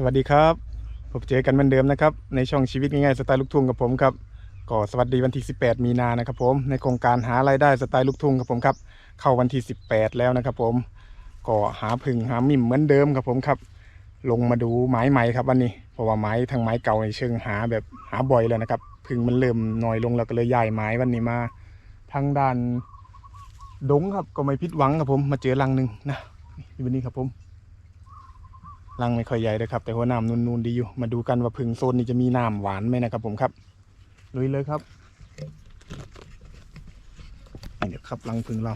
สวัสดีครับพบเจอกันเหมือนเดิมนะครับ ในช่องชีวิตง่ายๆสไตล์ลูกทุ่งกับผมครับก็สวัสดีวันที่ 18 มีนานะครับผมในโครงการหารายได้สไตล์ลูกทุ่งครับผมครับ เข้าวันที่ 18 แล้วนะครับ ผมก็หาพึ่งหามิ่มเหมือนเดิมครับผมครับ ลงมาดูไม้ใหม่ครับวันนี้เพราะว่าไม้ทางไม้เก่าในเชิงหาแบบหาบ่อยแล้วนะครับพึ่งมันเริ่มน้อยลงแล้วก็เลยย้ายไม้วันนี้มาทางด้านดงครับก็ไม่ผิดหวังครับผมมาเจอรังหนึ่งนะมีวันนี้ครับผม รังไม่ค่อยใหญ่เลยครับ แต่หัวน้ำนูนๆดีอยู่ มาดูกันว่าพึ่งโซนนี้จะมีน้ำหวานไหมนะครับผมครับ ลุยเลยครับนี่เดี๋ยวครับรังพึ่งเรา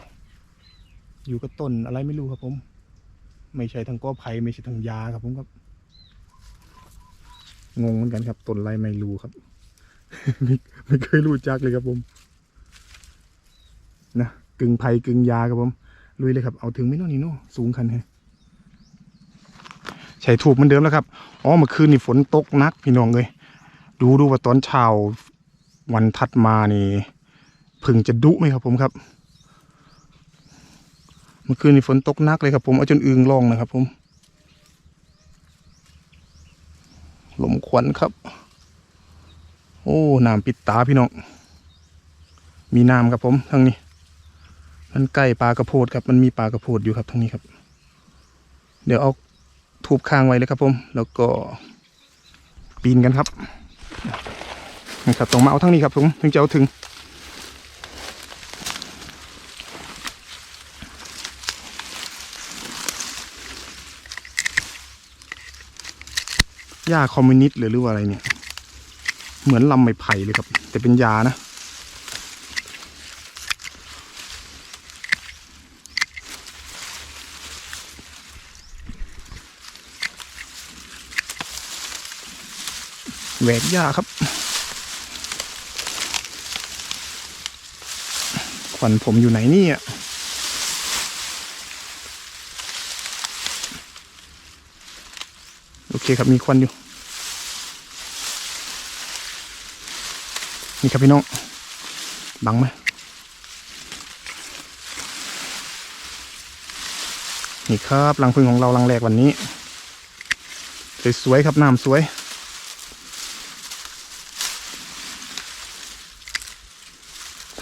อยู่กับต้นอะไรไม่รู้ครับผม ไม่ใช่ทางก้อไผ่ไม่ใช่ทางยาครับผมครับ งงเหมือนกันครับต้นอะไรไม่รู้ครับ ไม่ไม่เคยรู้จักเลยครับผม นะกึ่งไผ่กึ่งยาครับผมลุยเลยครับ เอาถึงไม่น้อนนี่เน้อสูงคันแฮะ ใช้ถูกเหมือนเดิมแล้วครับอ๋อเมื่อคืนนี่ฝนตกนักพี่น้องเลยดูดูว่าตอนเช้าวันถัดมานี่ผึ่งจะดุไหมครับผมครับ เมื่อคืนนี่ฝนตกนักเลยครับ ผมเอาจนอึงลองนะครับ ผมลมควันครับ โอ้น้ำปิดตาพี่น้อง มีน้ำครับผมทางนี้ มันใกล้ปลากระโพดครับ มันมีปลากระโพดอยู่ครับทางนี้ครับ เดี๋ยวเอา ทูบค้างไว้เลยครับผม แล้วก็ปีนกันครับนะครับตรงมาเอาทั้งนี้ครับผมถึงจะเอาถึงยาคอมมิวนิสต์หรือหรือว่าอะไรเนี่ย เหมือนลำไม้ไผ่เลยครับ แต่เป็นยานะ แหวกหญ้าครับขวัญผมอยู่ไหนนี่ยโอเคครับมีควันอยู่ นี่ครับพี่น้อง บังไหมนี่ครับรังพึ่งของเรารังแรกวันนี้ สวยๆครับน้ำสวย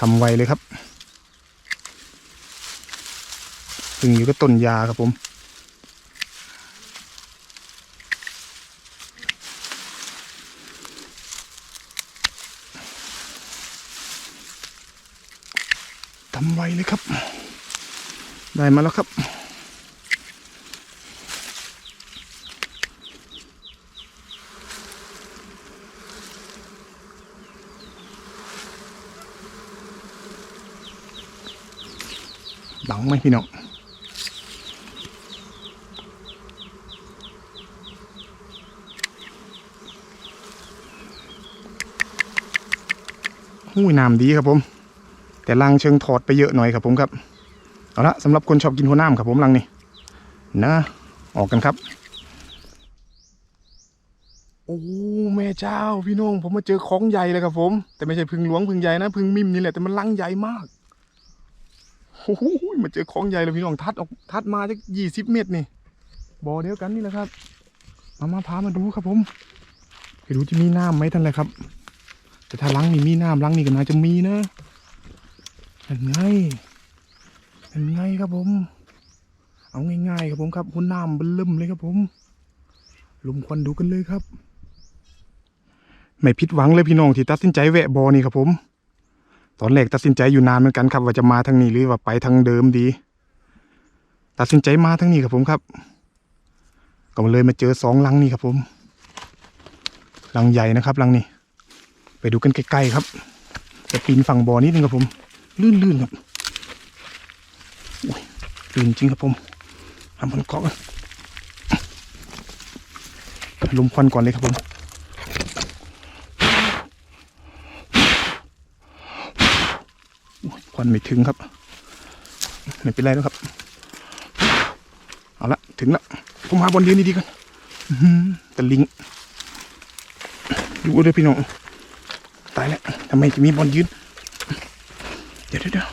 ทำไวเลยครับพึ่งอยู่ก็ต้นยาครับผมทำไวเลยครับ ได้มาแล้วครับ หลังไหมพี่น้องหู้น้ำดีครับผม แต่ลังเชิงถอดไปเยอะหน่อยครับผมครับ เอาละสำหรับคนชอบกินหัวน้ำครับผมลังนี่นะออกกันครับ โอ้แม่เจ้าพี่น้องผมมาเจอของใหญ่เลยครับผม แต่ไม่ใช่พึ่งหลวงพึ่งใหญ่นะพึ่งมิมนี่แหละแต่มันลังใหญ่มาก โอ้โหมาเจอของใหญ่เลยพี่น้องทัดออกทัดมาจะยี่สิบเมตรนี่บ่อเดียวกันนี่แหละครับมามาพามาดูครับผมไปดูจะมีน้ำไหมท่านเลยครับ แต่ถ้าลังนี่มีน้ำลังนี่ก็น่าจะมีนะเป็นไงเป็นไงครับผม เอาง่ายๆครับผมครับหัวน้ำเบนล่มเลยครับผมลุมควันดูกันเลยครับ ไม่ผิดหวังเลยพี่น้องที่ตัดสินใจแวะบ่อนี่ครับผม ตอนแรกตัดสินใจอยู่นานเหมือนกันครับ ว่าจะมาทางนี้หรือว่าไปทางเดิมดี ตัดสินใจมาทางนี้ครับผมครับก็เลยมาเจอสองลังนี่ครับผมลังใหญ่นะครับลังนี้ ไปดูกันใกล้ๆครับจะปีนฝั่งบ่อนิดนึงครับผม ลื่นๆครับลื่นจริงครับผมทำบนเกาะกันลมควันก่อนเลยครับผม วันไม่ถึงครับ ไม่เป็นไรแล้วครับ เอาละถึงละผมหาบอลยืนดีๆกันอื้อหือตะลิงดูด้วยพี่น้องตายแล้วทำไมจะมีบอลยืนเดี๋ยวเดี๋ยว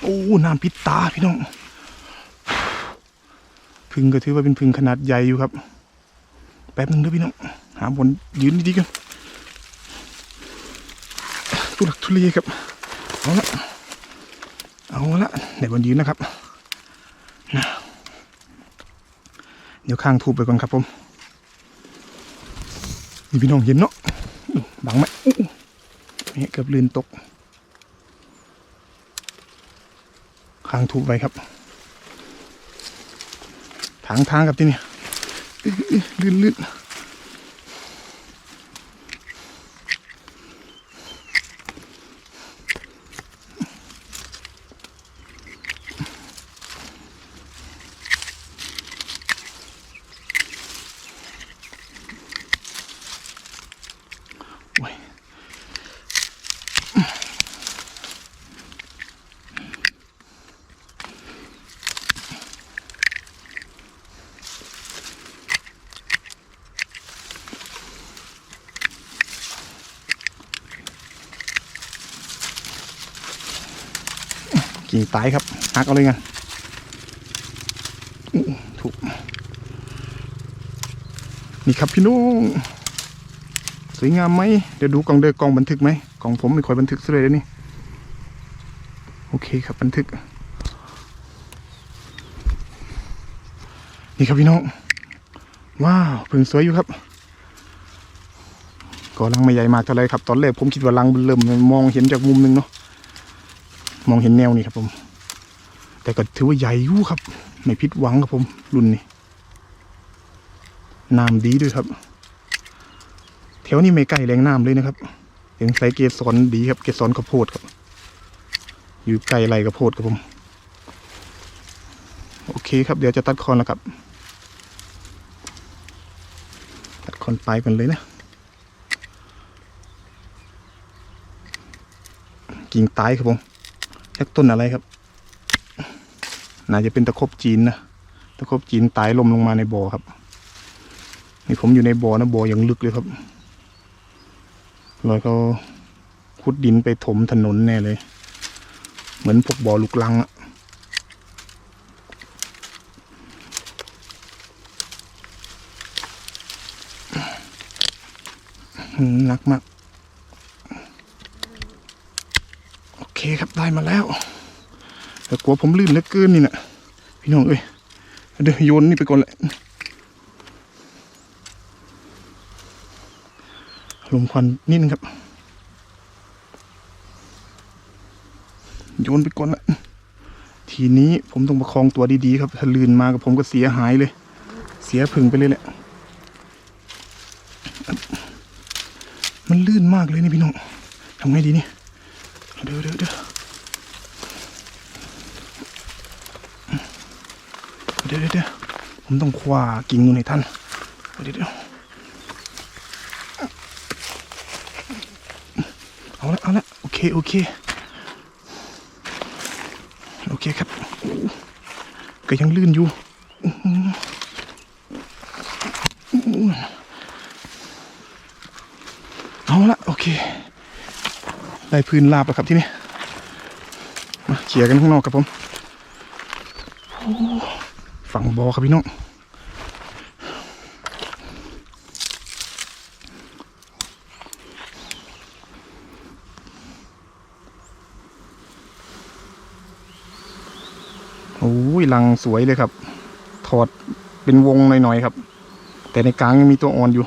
โอ้น้ำพิษตาพี่น้องพึ่งก็ถือว่าเป็นพึ่งขนาดใหญ่อยู่ครับ แป๊บนึงเด้อพี่น้องหาบนยืนดีๆกันทุลักทุเลครับ เอาละเอาละเดี๋ยวบนยืนนะครับนะเดี๋ยวข้างทูบไปก่อนครับผมนี่พี่น้องเห็นเนาะบังไหมนี่เกือบลื่นตก ข้างทูบไว้ครับ ทางทางกับที่นี่ลื่นลื่น กิ่งตายครับหักเอาเลยกันอู้ถูกนี่ครับพี่น้องสวยงามไหมเดี๋ยวดูกล่องเดอกล่องบันทึกไหมกล่องผมไม่ค่อยบันทึกเลยเดี๋ยวนี่โอเคครับบันทึก นี่ครับพี่น้องว้าวเพึ่งสวยอยู่ครับก็รังไม่ใหญ่มากเท่าไรครับ ตอนแรกผมคิดว่ารังเริ่มมองเห็นจากมุมหนึงเนาะ มองเห็นแนวนี่ครับผม แต่ก็ถือว่าใหญ่ยู่ครับ ไม่ผิดหวังครับผม รุ่นนี้น้ำดีด้วยครับ แถวนี้ไม่ใกล้แหล่งน้ำเลยนะครับยังใส่เกสรดีครับ เกสรข้าวโพดครับ อยู่ใกล้ไรข้าวโพดครับผม โอเคครับ เดี๋ยวจะตัดคอนแล้วครับ ตัดคอนปลายกันเลยนะกิ่งตายครับผม แค่ต้นอะไรครับ น่าจะเป็นตะคบจีนนะ ตะคบจีนตายลมลงมาในบ่อครับ นี่ผมอยู่ในบ่อนะบ่อยังลึกเลยครับรอยเขาขุดดินไปถมถนนแน่เลย เหมือนพวกบ่อลูกลังอะหนักมาก โอเคครับได้มาแล้วแต่กลัวผมลื่นเหลือเกินนี่นะพี่น้องเอ้ยเดี๋ยวโยนนี่ไปก่อนแหละลมควันนิดนึงครับ โยนไปก่อนละทีนี้ผมต้องประคองตัวดีๆครับ ถ้าลื่นมากับผมก็เสียหายเลย เสียผึ่งไปเลยแหละ มันลื่นมากเลยนี่พี่น้องทำไงดีนี่ย ดี๋ยวเดี๋ยวเดี๋ยวเดี๋ยวเดี๋ยวผมต้องคว้ากิ่งนู่นให้ท่านเดี๋ยวเดี๋ยวเอาละเอาละโอเคโอเคโอเคครับ ก็ยังลื่นอยู่เอาละโอเค ได้พื้นลาบแล้วครับที่นี่มาเขี่ยกันข้างนอกครับผมฝั่งบอครับพี่น้องโอ้ยลังสวยเลยครับ ถอดเป็นวงหน่อยๆครับ แต่ในกลางยังมีตัวอ่อนอยู่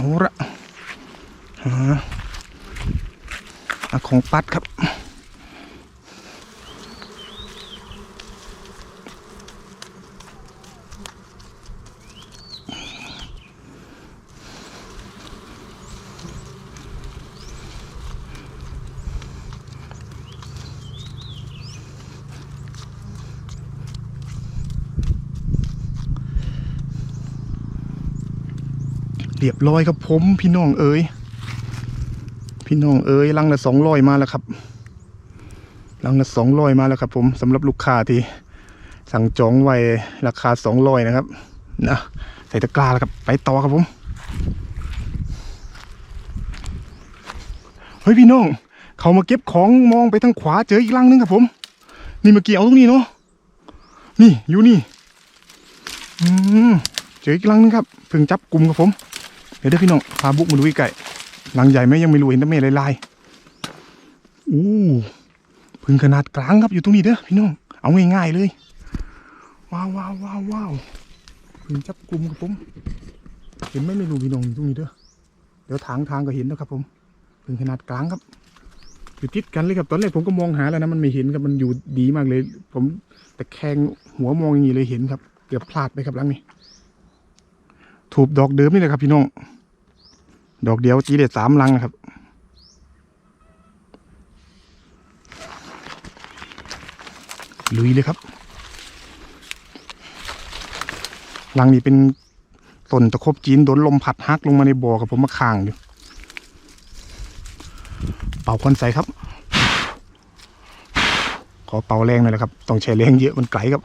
เอาละหาของปัดครับ เรียบร้อยครับผมพี่น้องเอ๋ยพี่น้องเอ๋ยลังละสองร้อยมาแล้วครับลังละสองร้อยมาแล้วครับ ผมสำหรับลูกค้าที่สั่งจองไว้ราคาสองร้อยนะครับนะใส่ตะกร้าแล้วครับ ไปต่อครับผมเฮ้ยพี่น้อง เขามาเก็บของมองไปทางขวาเจออีกลังนึงครับผม นี่เมื่อกี้เอาตรงนี้เนาะนี่อยู่นี่ อืมเจออีกลังนึงครับเพิ่งจับกลุ่มครับผม เดี๋ยวเด้พี่น้องพาบุกมาดูใกล้ๆลังใหญ่ไหมยังไม่รู้เห็นแต่เมฆลายๆอู้พึ่งขนาดกลางครับอยู่ตรงนี้เด้อพี่น้อง เอาง่ายๆเลย ว้าวว้าวว้าวว้าวพึ่งจับกลุ่มครับผม เห็นไหมไม่รู้พี่น้องอยู่ตรงนี้เด้อเดี๋ยวทางทางก็เห็นนะครับ ผมพึ่งขนาดกลางครับอยู่ติดกันเลยครับตอนแรกผมก็มองหาแล้วนะมันไม่เห็นครับมันอยู่ดีมากเลย ผมแต่แคงหัวมองอย่างนี้เลยเห็นครับ เกือบพลาดไปครับหลังนี้ ถูกดอกเดิมนี่แหละครับ พี่น้อง ดอกเดียวจีเด็ดสามลังนะครับ ลุยเลยครับลังนี้เป็นต้นตะคบจีนโดนลมพัดฮักลงมาในบ่อกับผมมาค้างอยู่ เป่าควันใสครับ ขอเป่าแรงหน่อยนะครับ ต้องใช้แรงเยอะมันไกลครับ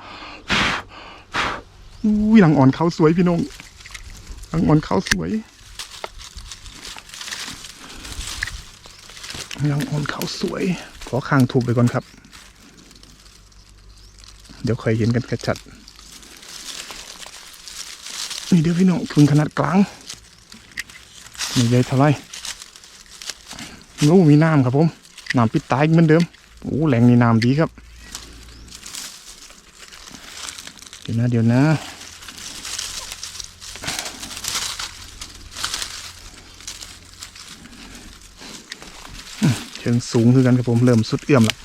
อุ้ยหลังอ่อนเขาสวยพี่น้อง หลังอ่อนเขาสวยหลังอ่อนเขาสวย ขอข้างถูกไปก่อนครับ เดี๋ยวเคยเห็นกันกระชัด นี่เดี๋ยวพี่น้องคุณขนาดกลาง นี่ใหญ่เท่าไรโอ้มีน้ำครับผม น้ำปิดตายเหมือนเดิม โอ้แหล่งนี้น้ำดีครับ เดี๋ยวนะเดี๋ยวนะ เชิงสูงคือกันครับผมเริ่มสุดเอื้อมแล้ว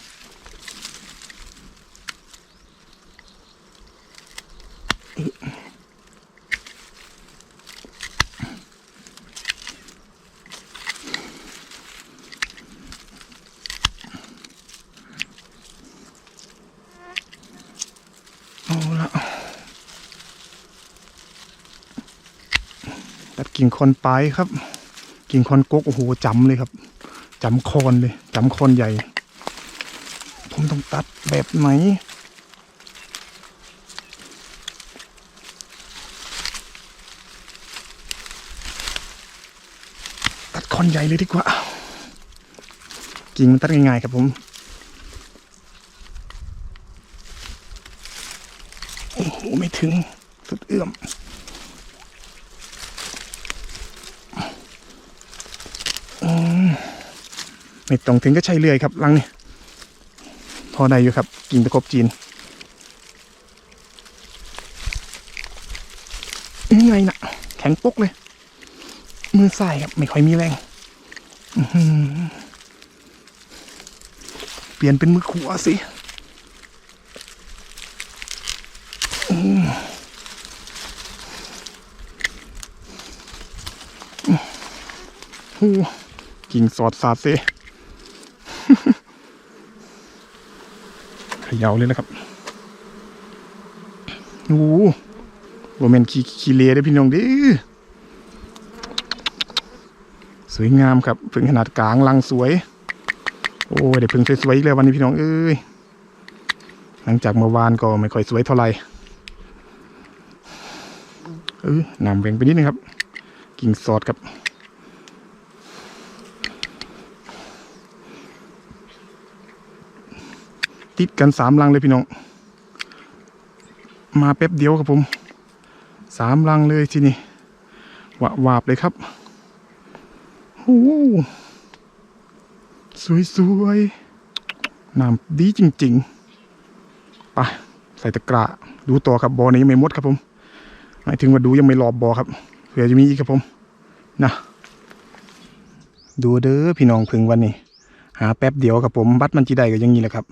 เอาละตัดกิ่งคอนปลายครับ กิ่งคอนกกโอ้โหจำเลยครับ จำคอนเลยจำคอนใหญ่ ผมต้องตัดแบบไหนตัดคอนใหญ่เลยดีกว่ากิ่งมันตัดง่ายๆครับผมโอ้โหไม่ถึงสุดเอื้อม อืม ไม่ต้องถึงก็ใช่เลื่อยครับลังนี่พอได้อยู่ครับกิ่งตะกบจีนยังไงนะแข็งปุ๊กเลย มือใส่ครับไม่ค่อยมีแรงเปลี่ยนเป็นมือขวาสิอืมกิ่งสอดสาดเซ เข ย่าเลยนะครับโอ้โหโรแมนคีคีเลได้พี่น้องดิสวยงามครับผึ่งขนาดกลางลังสวย โอ้ยเดี๋ยวผึ่งสวยๆอีกแล้ววันนี้พี่น้องเอ้ยหลังจากเมื่อวานก็ไม่ค่อยสวยเท่าไหร่เออนำแหว่งไปนิดนึงครับ กิ่งสอดครับ ติดกันสามลังเลยพี่น้อง มาแป๊บเดียวครับผมสามลังเลยทีนี้วะวาบเลยครับโอ้สวยสวยๆน้ำดีจริงๆ ไป ใส่ตะกร้าดูต่อครับบอนี้ยังไม่หมดครับผม หมายถึงว่าดูยังไม่รอบบอครับเผื่อจะมีอีกครับผมนะดูเด้อพี่น้องพึงวันนี้ หาแป๊บเดียวครับผม บัตรมันจีได้ก็ยังนี้แหละครับ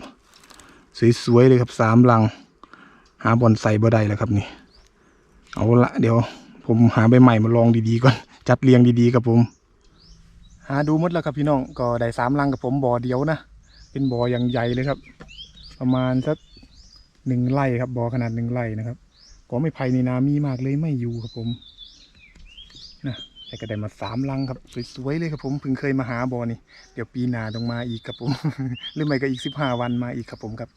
สวยๆเลยครับสามลัง หาบอลใส่บ่ได้แล้วครับนี่ เอาละเดี๋ยว ผมหาใบใหม่มาลองดีๆก่อน จัดเรียงดีๆครับผม หาดูมดแล้วครับพี่น้องก็ได้สามลังกับผมบ่อเดียวนะเป็นบ่ออย่างใหญ่เลยครับ ประมาณสักหนึ่งไร่ครับบ่อขนาดหนึ่งไร่นะครับก็ไม่ไผ่ในนามีมากเลยไม่อยู่ครับผมนะแต่ก็ได้มาสามลังครับสวยๆเลยครับผมเพิ่งเคยมาหาบ่อนี่เดี๋ยวปีหน้าต้องมาอีกครับผม หรือไม่ก็อีกสิบห้าวันมาอีกครับผมครับ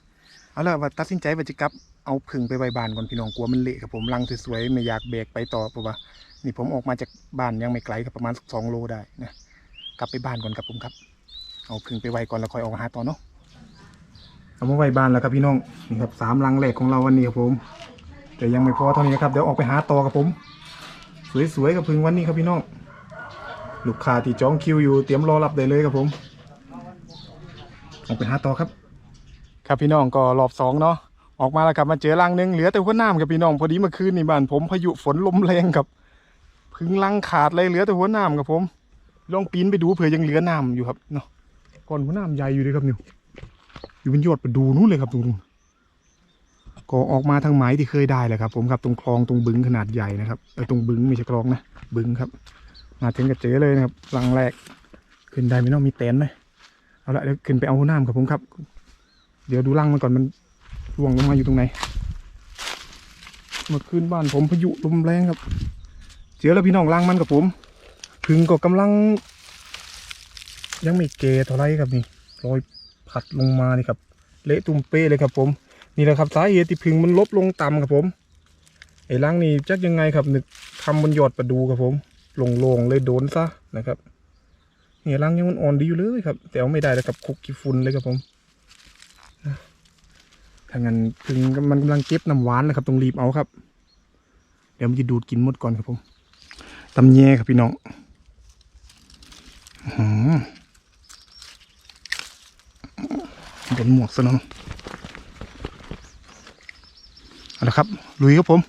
เอาละว่าตัดสินใจว่าจะกลับเอาผึ่งไปไว้บ้านก่อนพี่น้องกลัวมันเละครับผมรังสวยๆไม่อยากแบกไปต่อเพราะว่านี่ผมออกมาจากบ้านยังไม่ไกลครับประมาณสองโลได้นะกลับไปบ้านก่อนครับผมครับ เอาพึ่งไปไว้ก่อนแล้วค่อยออกหาต่อเนาะเอามาไว้บ้านแล้วครับพี่น้องนี่ครับสามลังแรกของเราวันนี้ครับผม แต่ยังไม่พอเท่านี้นะครับเดี๋ยวออกไปหาต่อครับผม สวยๆกับพึ่งวันนี้ครับพี่น้องลูกค้าที่จองคิวอยู่เตรียมรอรับได้เลยครับผมออกไปหาต่อครับ ครับพี่น้องก็รอบสองเนาะออกมาแล้วครับมาเจอรังหนึงเหลือแต่หัวหน้ามครับพี่น้องพอดีเมื่อคืนนี่บ้านผมพายุฝนลมแรงครับพึ่งลังขาดเลยเหลือแต่หัวหน้ามครับผม ลองปีนไปดูเผื่อยังเหลือน้ำอยู่ครับเนาะก่อนหัวหน้ามใหญ่อยู่เลยครับนิวอยู่บนยอดไปดูนู้นเลยครับตรงนู้นก็ออกมาทางไม้ที่เคยได้แหละครับ ผมครับตรงคลองตรงบึงขนาดใหญ่นะครับเออตรงบึงไม่ใช่คลองนะบึงครับ มาถึงก็เจอเลยนะครับรังแรกขึ้นได้ไมเนาะมีเต็นท์ไหมเอาละเดี๋ยวขึ้นไปเอาหัวหน้ามครับผมครับ เดี๋ยวดูรังมันก่อนมันร่วงลงมาอยู่ตรงไหนเมื่อคืนบ้านผมพายุลมแรงครับ เจอแล้วพี่น้องรังมันกับผมพึ่งก็กำลัง ยังไม่เกเท่าไรครับนี่ลอยผัดลงมานี่ครับ เละตุ้มเป้เลยครับผม นี่แหละครับสาเหตุที่พึ่งมันลบลงต่ำครับผมไอ้รังนี่จักยังไงครับนึกทำบนยอดประดูครับผมโล่งเลยโดนซะนะครับนี่รังยังมันอ่อนดีอยู่เลยครับ แต่เอาไม่ได้แล้วครับคุกกี้ฝุ่นเลยครับผม ถ้างั้นพึ่งมันกำลังเก็บน้ำหวานนะครับต้องรีบเอาครับ เดี๋ยวมันจะดูดกินหมดก่อนครับผมตำแยครับพี่น้องหือโดนหมวกซะเนาะเอาละครับ ลุยครับผม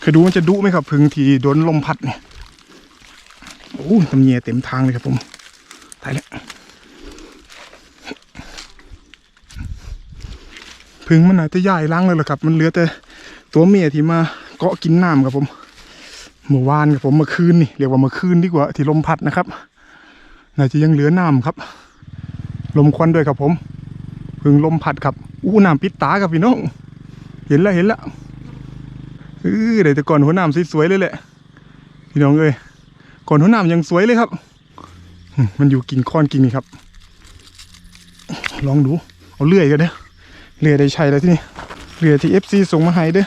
เคยดูมันจะดุไหมครับ พึ่งทีโดนลมพัดเนี่ย โอ้ตำแยเต็มทางเลยครับผมตายแล้ว พึ่งมันอาจจะใหญ่ล้างเลยเหรอครับ มันเหลือแต่ตัวเมียที่มาเกาะกินน้ำครับผมเมื่อวานกับผมเมื่อคืนนี่เรียกว่าเมื่อคืนดีกว่าที่ลมพัดนะครับน่าจะยังเหลือน้ำครับ ลมควันด้วยครับผมพึ่งลมพัดครับอู้น้ำปิดตาครับพี่น้องเห็นแล้วเห็นแล้วเออเดี๋ยวแต่ก่อนหัวน้ำสวยๆเลยแหละพี่น้องเอ้ยก่อนหัวน้ำยังสวยเลยครับ มันอยู่กิ่งคอนกิ่งนี่ครับ ลองดูเอาเลื่อยกันเด้อ เลื่อได้ใช้แล้วที่นี่เลื่อที่เอฟซีส่งมาให้เด้อ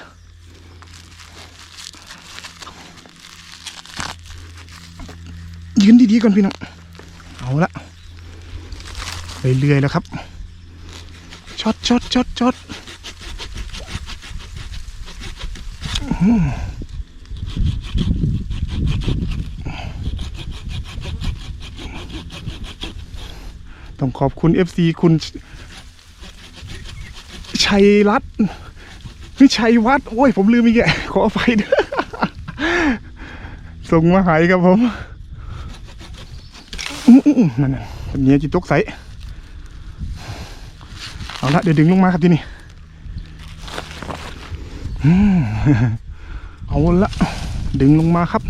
ยืนดีๆก่อนพี่น้องเอาละเรื่อยๆแล้วครับช็อตช็อตช็อตช็อตต้องขอบคุณ FC คุณ ชัยรัตน์นี่ชัยวัฒน์โอ้ยผมลืมอีกแกขออภัยด้วยส่งมาหายครับผมนั่นนี่จิตกใสเอาละเดี๋ยวดึงลงมาครับที่นี่เอาละดึงลงมาครับ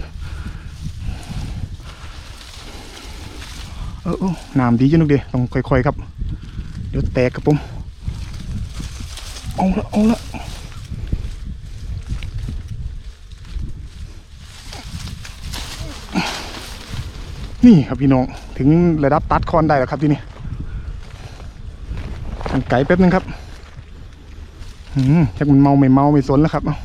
เออเออน้ำดีจังลูกเดียต้องค่อยๆครับ เดี๋ยวแตกครับผม เอาละเอาละนี่ครับพี่น้อง ถึงระดับตัดคอนได้แล้วครับที่นี่ทางไก่แป๊บนึงครับอืมจากมันเมาไม่เมาไม่สนแล้วครับเอา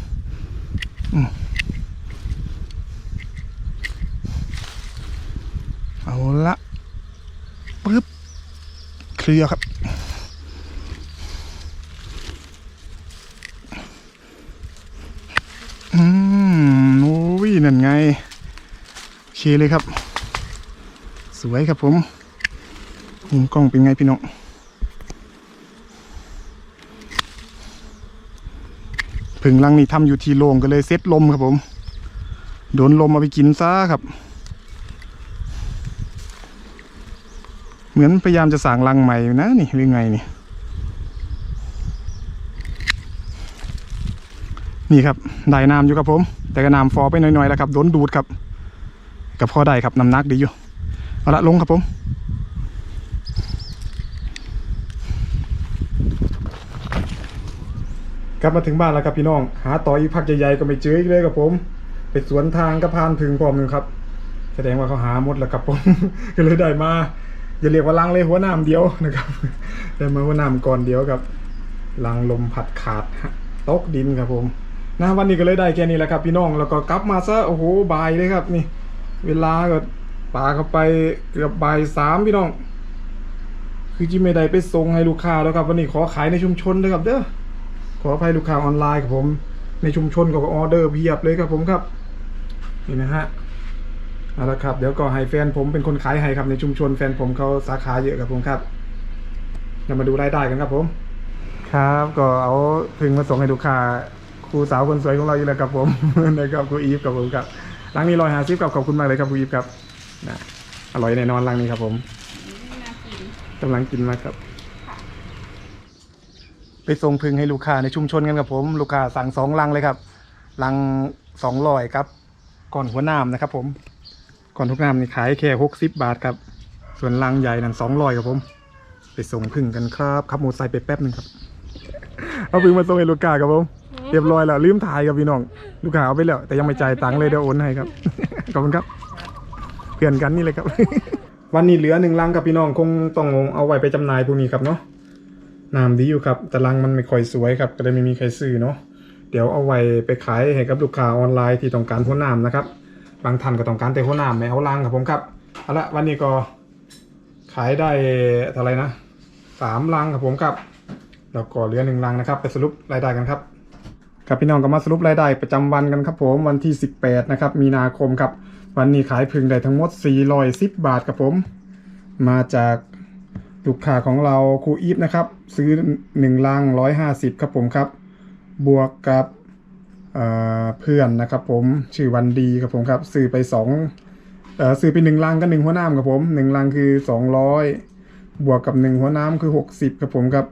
เอาละปึ๊บเคลียร์ครับ อืมโอ้ย นั่นไงโอเคเลยครับ สวยครับผมมุมกล้องเป็นไงพี่น้องผึ่งลังนี่ทำอยู่ที่โล่งก็เลยเซ็ตลมครับผม โดนลมเอาไปกินซะครับ เหมือนพยายามจะสั่งรังใหม่นะนี่หรือไงนี่นี่ครับได้น้ำอยู่ครับผม แต่ก็น้ำฟอไปหน่อยๆแล้วครับโดนดูดครับกับพอได้ครับน้ำหนักดีอยู่เอาละลงครับผมกลับมาถึงบ้านแล้วครับพี่น้อง หาต่ออีกพักใหญ่ๆก็ไม่เจออีกเลยครับผม ไปสวนทางกระพานถึงพร้อมหนึ่งครับ แสดงว่าเขาหาหมดแล้วครับผม ก็เลยได้มาอย่าเรียกว่าลังเลยหัวน้ำเดียวนะครับได้มาหัวน้ำก่อนเดียวครับลังลมผัดขาดตกดินครับผม นะวันนี้ก็เลยได้แค่นี้แหละครับพี่น้องแล้วก็กลับมาซะโอ้โหบ่ายเลยครับนี่ เวลาก็ปาเข้าไปเกือบบ่ายสามพี่น้อง คือจิไม่ได้ไปส่งให้ลูกค้าแล้วครับ วันนี้ขอขายในชุมชนเลยครับเด้อขออภัยลูกค้าออนไลน์ครับผม ในชุมชนก็ออเดอร์เพียบเลยครับผมครับนี่นะฮะเอาละครับเดี๋ยวก็ให้แฟนผมเป็นคนขายให้ครับในชุมชนแฟนผมเขาสาขาเยอะครับผมครับเรามาดูรายได้กันครับผม ครับ ก็เอาพึ่งมาส่งให้ลูกค้า ครูสาวคนสวยของเราอยู่แล้วครับผมนะครับครูอีฟครับผมครับร้านนี้รอยหาซิฟครับขอบคุณมากเลยครับครูอีฟครับนะอร่อยแน่นอนร้านนี้ครับผมน่ากินกำลังกินมากครับ ไปส่งพึ่งให้ลูกค้าในชุมชนกันครับผม ลูกค้าสั่งสองลังเลยครับลังสองร้อยครับ ก่อนหัวน้ำนะครับ ผม ก่อนทุกน้ำนี่ขายแค่หกสิบบาทครับ ส่วนลังใหญ่นั่นสองร้อยครับผม ไปส่งพึ่งกันครับขับมอเตอร์ไซค์ไปแป๊บหนึงครับ เอาพึ่งมาส่งให้ลูกค้าครับผม เรียบร้อยแล้วลืมถ่ายครับพี่น้อง ลูกค้าเอาไปแล้วแต่ยังไม่จ่ายตังค์เลยเดี๋ยวโอนให้ครับ ขอบคุณครับ เพื่อนกันนี่เลยครับ วันนี้เหลือหนึ่งลังกับพี่น้องคงต้องเอาไว้ไปจำหน่ายพวกนี้ครับเนาะน้ำดีอยู่ครับแต่ลังมันไม่ค่อยสวยครับก็เลยไม่มีใครซื้อเนาะเดี๋ยวเอาไว้ไปขายให้กับลูกค้าออนไลน์ที่ต้องการหัวน้ำนะครับ บางท่านก็ต้องการแต่หัวน้ำไม่เอาลังครับผมครับเอาละวันนี้ก็ขายได้เท่าไหร่นะสามลังครับผมครับแล้วก็เหลือหนึ่งลังนะครับ ไปสรุปรายได้กันครับ ครับพี่น้องก็มาสรุปรายได้ประจำวันกันครับผมวันที่ 18 นะครับ มีนาคมครับ วันนี้ขายพึงได้ทั้งหมด 410 บาทครับผม มาจากลูกค้าของเราครูอีฟนะครับ ซื้อ1ลัง150 ครับผมครับ บวกกับเเพื่อนนะครับผมชื่อวันดีครับผมครับซื้อไป2เอ่อซื้อไป1ลังก็1หัวน้ำครับผม1ลังคือ 200 บวกกับ 1 หัวน้ำคือ 60 ครับผมครับ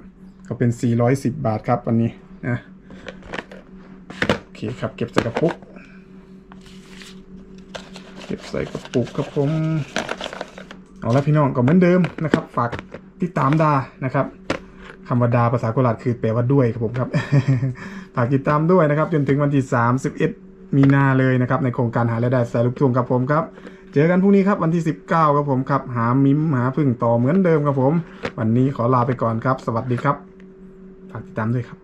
ก็เป็น 410 บาทครับวันนี้นะ ครับ เก็บใส่กระปุก เก็บใส่กระปุกครับผม เอาละพี่น้องก็เหมือนเดิมนะครับ ฝากติดตามดานะครับคำว่าดาภาษาโคราชคือแปลว่าด้วยครับผมครับ ฝากติดตามด้วยนะครับ จนถึงวันที่ 31 มีนาเลยนะครับ ในโครงการหารายได้สายลูกทุ่งครับผมครับ เจอกันพรุ่งนี้ครับวันที่ 19ครับผมครับ หามิมหาพึ่งต่อเหมือนเดิมครับผม วันนี้ขอลาไปก่อนครับ สวัสดีครับ ฝากติดตามด้วยครับ